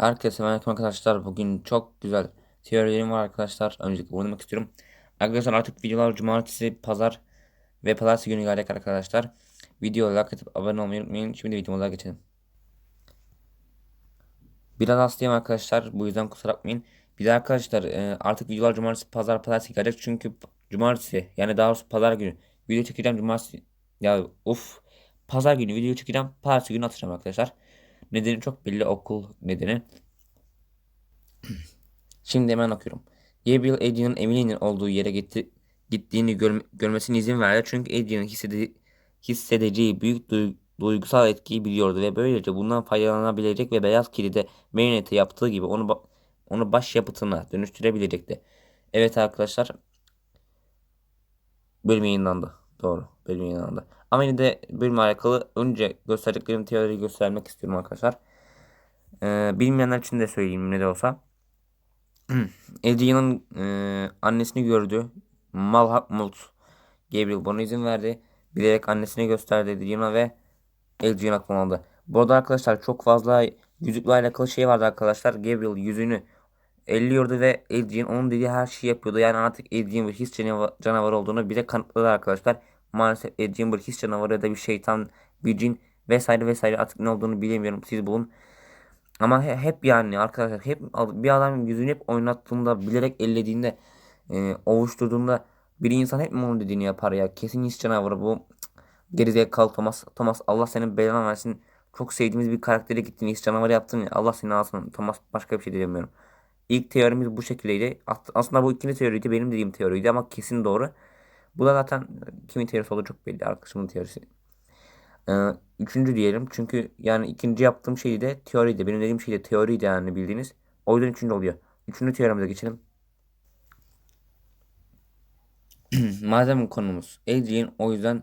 Herkese merhaba arkadaşlar. Bugün çok güzel teorilerim var arkadaşlar. Öncelikle vurmak istiyorum. Arkadaşlar artık videolar cumartesi, pazar ve pazartesi günü gelecek arkadaşlar. Videoya like atıp abone olmayı unutmayın. Şimdi videomuza geçelim. Biraz hastayım arkadaşlar. Bu yüzden kusura bakmayın. Bir de arkadaşlar e, artık videolar cumartesi, pazar, pazartesi gelecek. Çünkü cumartesi yani daha doğrusu pazar günü video çekeceğim cumartesi. Ya of. Pazar günü video çekeceğim. Pazartesi günü atacağım arkadaşlar. Nedeni çok belli okul nedeni. Şimdi hemen okuyorum. Gabriel Adrian'ın Emily'nin olduğu yere gitti, gittiğini gör, görmesine izin verdi. Çünkü Adrian'ın hissede, hissedeceği büyük duy, duygusal etkiyi biliyordu ve böylece bundan faydalanabilecek ve beyaz kilide Marionette'e yaptığı gibi onu onu baş yapıtına dönüştürebilecekti. Evet arkadaşlar bölüm yayınlandı. Doğru. Bölüm yayınlandı. Ama yine de bölümle alakalı önce gösterdiklerim teoriyi göstermek istiyorum arkadaşlar. Ee, bilmeyenler için de söyleyeyim ne de olsa. Adrian'ın e, annesini gördü. Malhakmult Gabriel buna izin verdi. Bilerek annesine gösterdi Adrian'a ve Adrian aklına aldı. Bu arada arkadaşlar çok fazla yüzükle alakalı şey vardı arkadaşlar. Gabriel yüzünü elliyordu ve Adrian onun dediği her şeyi yapıyordu. Yani artık Adrian bir his canavar, canavarı olduğunu bize kanıtladı arkadaşlar. Maalesef Adrian bir his canavarı ya da bir şeytan, bir cin vesaire vesaire artık ne olduğunu bilemiyorum. Siz bulun. Ama he- hep yani arkadaşlar hep bir adam yüzünü hep oynattığında bilerek ellediğinde e, ovuşturduğunda bir insan hep mi onun dediğini yapar ya. Kesin his canavarı bu. Gerizekalı Thomas. Thomas Allah senin belanı versin. Çok sevdiğimiz bir karaktere gittin his canavarı yaptın ya. Allah seni alsın. Thomas başka bir şey diyemiyorum. İlk teorimiz bu şekildeydi. Aslında bu ikinci teoriydi. Benim dediğim teoriydi ama kesin doğru. Bu da zaten kimin teorisi olduğu çok belli. Arkadaşımın teorisi. Ee, üçüncü diyelim. Çünkü yani ikinci yaptığım şey de teoriydi. Benim dediğim şey de teoriydi yani bildiğiniz. O yüzden üçüncü oluyor. Üçüncü teorimize geçelim. Madem konumuz Adrian o yüzden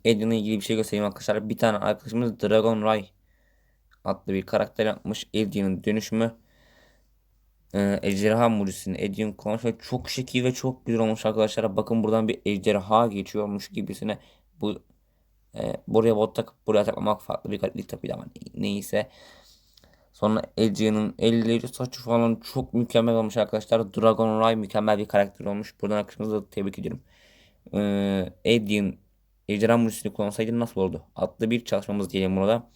Adrian'la ilgili bir şey göstereyim arkadaşlar. Bir tane arkadaşımız Dragon Ray adlı bir karakter yapmış. Adrian'ın dönüşümü e, ejderha Adrian kullanmış ve çok şekil ve çok güzel olmuş arkadaşlar. Bakın buradan bir ejderha geçiyormuş gibisine bu e, buraya bot takıp buraya takmamak farklı bir gariplik tabii ama neyse. Sonra Adrian'ın elleri saçı falan çok mükemmel olmuş arkadaşlar. Dragon Ray mükemmel bir karakter olmuş. Buradan arkadaşımızı da tebrik ediyorum. Ee, Adrian Ejderha Mucizesi'ni kullansaydı nasıl olurdu? Adlı bir çalışmamız diyelim burada.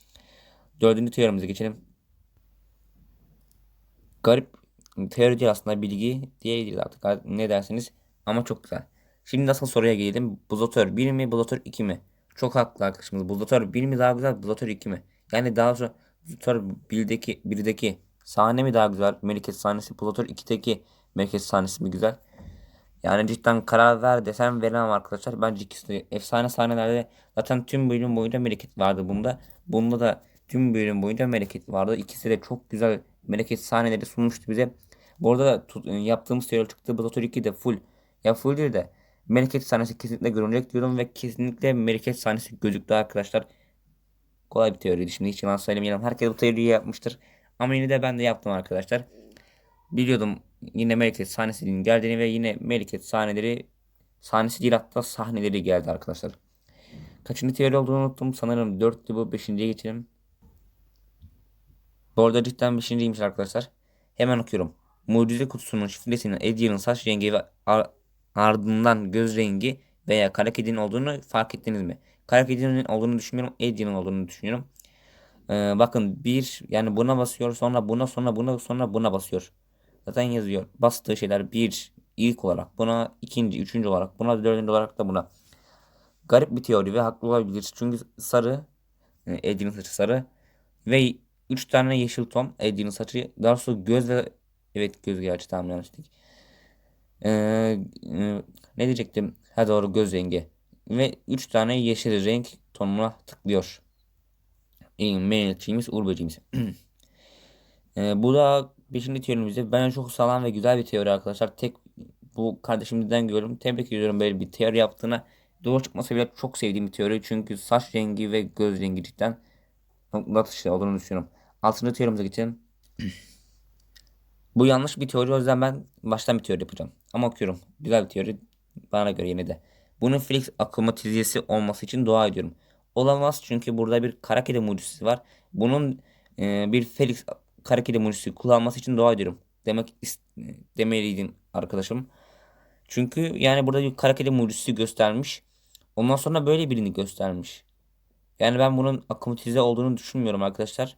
Dördüncü teorimize geçelim. Garip teori değil aslında bilgi diyebiliriz artık ne dersiniz ama çok güzel. Şimdi nasıl soruya gelelim. Buzatör 1 mi Buzatör 2 mi? Çok haklı arkadaşımız. Buzatör 1 mi daha güzel Buzatör 2 mi? Yani daha sonra Buzatör 1'deki 1'deki sahne mi daha güzel? Meliket sahnesi Buzatör 2'deki Meliket sahnesi mi güzel? Yani cidden karar ver desem veremem arkadaşlar. Bence ikisi efsane sahnelerde zaten tüm bölüm boyunca Meliket vardı bunda. Bunda da tüm bölüm boyunca Meliket vardı. İkisi de çok güzel Meliket sahneleri sunmuştu bize. Bu arada da tut- yaptığımız serial çıktı. Buzatör 2 de full. Ya full değil de Meliket sahnesi kesinlikle görünecek diyorum ve kesinlikle Meliket sahnesi gözüktü arkadaşlar. Kolay bir teoriydi. Şimdi hiç yalan söylemeyelim. Herkes bu teoriyi yapmıştır. Ama yine de ben de yaptım arkadaşlar. Biliyordum yine Meliket sahnesinin geldiğini ve yine Meliket sahneleri sahnesi değil hatta sahneleri geldi arkadaşlar. Kaçıncı teori olduğunu unuttum. Sanırım 4'tü bu. 5.ye geçelim. Bu arada cidden 5.ymiş arkadaşlar. Hemen okuyorum. Mucize kutusunun şifresinin Adrian'ın saç rengi ve ar- ardından göz rengi veya kara kedinin olduğunu fark ettiniz mi? Kara kedinin olduğunu düşünmüyorum. Adrian'ın olduğunu düşünüyorum. Ee, bakın bir yani buna basıyor sonra buna sonra buna sonra buna basıyor. Zaten yazıyor. Bastığı şeyler bir ilk olarak buna ikinci üçüncü olarak buna dördüncü olarak da buna. Garip bir teori ve haklı olabilir. Çünkü sarı e, Eddie'nin saçı sarı ve üç tane yeşil ton Eddie'nin saçı daha sonra göz ve evet göz gerçi tamam yanlış. Ee, e, ne diyecektim? Ha doğru göz rengi. Ve 3 tane yeşil renk tonuna tıklıyor. E, Uğur böceğimiz. Ee, bu da 5. teorimizde bence çok sağlam ve güzel bir teori arkadaşlar. Tek bu kardeşimizden görüyorum. Tebrik ediyorum böyle bir teori yaptığına. Doğru çıkmasa bile çok sevdiğim bir teori. Çünkü saç rengi ve göz rengi cidden atışlı olduğunu düşünüyorum. 6. teorimize geçelim. Bu yanlış bir teori o yüzden ben baştan bir teori yapacağım. Ama okuyorum. Güzel bir teori bana göre yine de. Bunun Felix akromatizesi olması için dua ediyorum. Olamaz çünkü burada bir kara kedi mucizesi var. Bunun e, bir Felix kara kedi mucizesi kullanması için dua ediyorum. Demek is- demeliydin arkadaşım. Çünkü yani burada bir kara kedi mucizesi göstermiş. Ondan sonra böyle birini göstermiş. Yani ben bunun akomatize olduğunu düşünmüyorum arkadaşlar.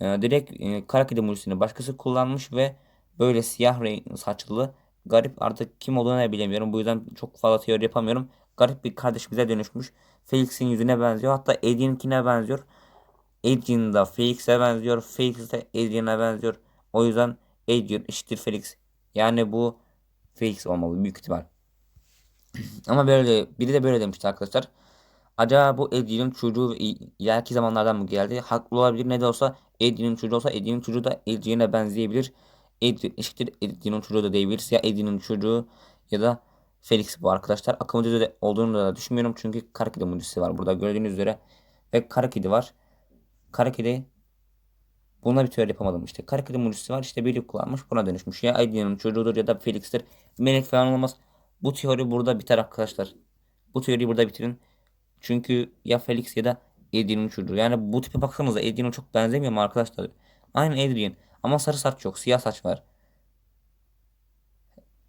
Ee, direkt e, kara mucizesini başkası kullanmış ve böyle siyah renk saçlı garip artık kim olduğunu bilemiyorum. Bu yüzden çok fazla teori yapamıyorum. Garip bir kardeşimize dönüşmüş. Felix'in yüzüne benziyor. Hatta Adrian'kine benziyor. Adrian da Felix'e benziyor. Felix de Adrian'a benziyor. O yüzden Adrian eşittir Felix. Yani bu Felix olmalı büyük ihtimal. Ama böyle biri de böyle demişti arkadaşlar. Acaba bu Eddie'nin çocuğu ileriki zamanlardan mı geldi? Haklı olabilir. Ne de olsa Eddie'nin çocuğu olsa Eddie'nin çocuğu da Eddie'ne benzeyebilir. Eddie eşittir Eddie'nin çocuğu da diyebiliriz. Ya Eddie'nin çocuğu ya da Felix bu arkadaşlar. Akımcı de olduğunu da düşünmüyorum. Çünkü kara kedi mucizesi var burada gördüğünüz üzere. Ve kara var. Kara kedi Buna bir teori yapamadım işte. Kara kedi mucizesi var işte biri kullanmış buna dönüşmüş. Ya Eddie'nin çocuğudur ya da Felix'tir. Melek falan olmaz. Bu teori burada biter arkadaşlar. Bu teoriyi burada bitirin. Çünkü ya Felix ya da Adrian'ın çocuğu. Yani bu tipe baksanıza Adrian'a çok benzemiyor mu arkadaşlar? Aynı Adrian. Ama sarı saç yok. Siyah saç var.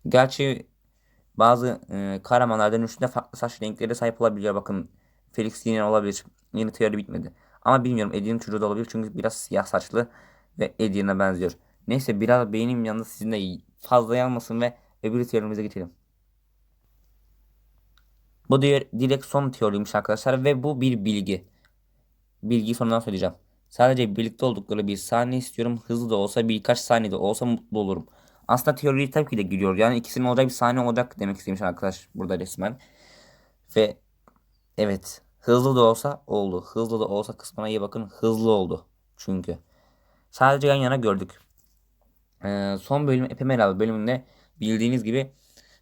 Gerçi bazı e, kahramanlardan üstünde farklı saç renkleri sahip olabiliyor. Bakın Felix yine olabilir. Yeni teori bitmedi. Ama bilmiyorum Adrian'ın çocuğu da olabilir. Çünkü biraz siyah saçlı ve Adrian'a benziyor. Neyse biraz beynim yanında sizin de fazla yanmasın ve öbür teorimize geçelim. Bu diğer direkt son teoriymiş arkadaşlar ve bu bir bilgi. Bilgiyi sonradan söyleyeceğim. Sadece birlikte oldukları bir sahne istiyorum. Hızlı da olsa birkaç saniyede olsa mutlu olurum. Aslında teoriyi tabii ki de giriyor. Yani ikisinin olacağı bir sahne olacak demek istemiş arkadaş burada resmen. Ve evet hızlı da olsa oldu. Hızlı da olsa kısmına iyi bakın. Hızlı oldu. Çünkü. Sadece yan yana gördük. Ee, son bölüm Epemeral bölümünde bildiğiniz gibi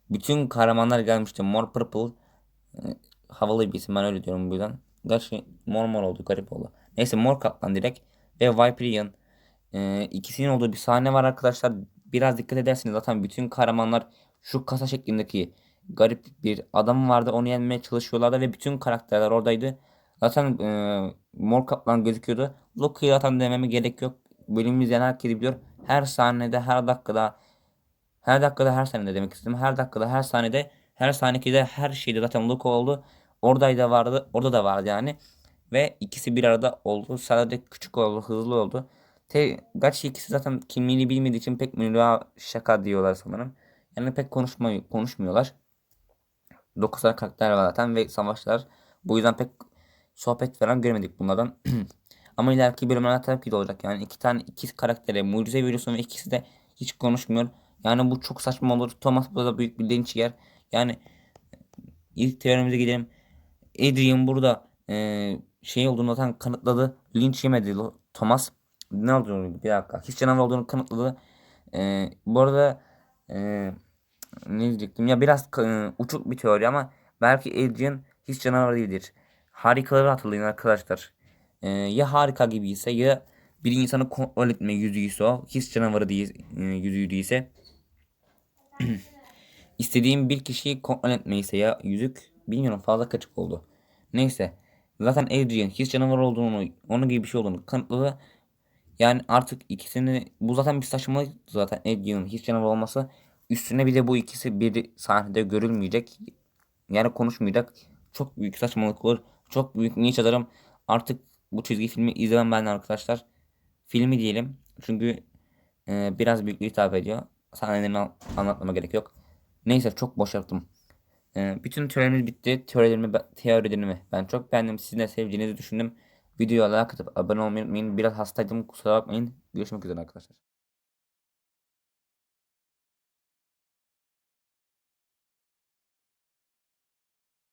bütün kahramanlar gelmişti. Mor Purple havalı bir isim ben öyle diyorum bu yüzden. Gerçi mor mor oldu garip oldu. Neyse mor kaplan direkt ve Viperion e, ikisinin olduğu bir sahne var arkadaşlar. Biraz dikkat ederseniz zaten bütün kahramanlar şu kasa şeklindeki garip bir adam vardı. Onu yenmeye çalışıyorlardı ve bütün karakterler oradaydı. Zaten e, mor kaplan gözüküyordu. Loki'yi zaten dememe gerek yok. Bölümümüz izleyen herkes biliyor. Her sahnede her dakikada her dakikada her saniyede demek istedim. Her dakikada her saniyede her saniyede her şeyde zaten Luke oldu. Oradaydı vardı. Orada da vardı yani. Ve ikisi bir arada oldu. Sadece küçük oldu. Hızlı oldu. Te, gerçi ikisi zaten kimliğini bilmediği için pek Münir'a şaka diyorlar sanırım. Yani pek konuşma, konuşmuyorlar. 9 tane karakter var zaten ve savaşlar. Bu yüzden pek sohbet falan göremedik bunlardan. Ama ileriki bölümlerde tabii ki de olacak. Yani iki tane iki karaktere mucize veriyorsun ve ikisi de hiç konuşmuyor. Yani bu çok saçma olur. Thomas burada büyük bir linç yer. Yani ilk teorimize gidelim. Adrian burada e, şey olduğunu zaten kanıtladı. Linç yemedi Thomas. Ne olduğunu bir dakika. Hiç canavar olduğunu kanıtladı. E, bu arada e, ne diyecektim ya biraz e, uçuk bir teori ama belki Adrian hiç canavar değildir. Harikaları hatırlayın arkadaşlar. E, ya harika gibi ise ya bir insanı kontrol etme yüzüğüyse o hiç canavarı değil, e, yüzüğü değilse İstediğim bir kişiyi kontrol etmeyse ya yüzük bilmiyorum fazla kaçık oldu. Neyse. Zaten Adrian hiç canavar olduğunu, onun gibi bir şey olduğunu kanıtladı. Yani artık ikisini bu zaten bir saçmalık zaten Adrian'ın hiç canavar olması. Üstüne bir de bu ikisi bir sahnede görülmeyecek. Yani konuşmayacak. Çok büyük saçmalık olur. Çok büyük niş atarım. Artık bu çizgi filmi izlemem ben arkadaşlar. Filmi diyelim. Çünkü e, biraz büyük hitap ediyor. Sahnelerini an- anlatmama gerek yok. Neyse çok boş. Ee, bütün teorilerimiz bitti. Teorilerimi, teorilerimi ben çok beğendim. Sizin de sevdiğinizi düşündüm. Videoya like atıp abone olmayı unutmayın. Biraz hastaydım kusura bakmayın. Görüşmek üzere arkadaşlar.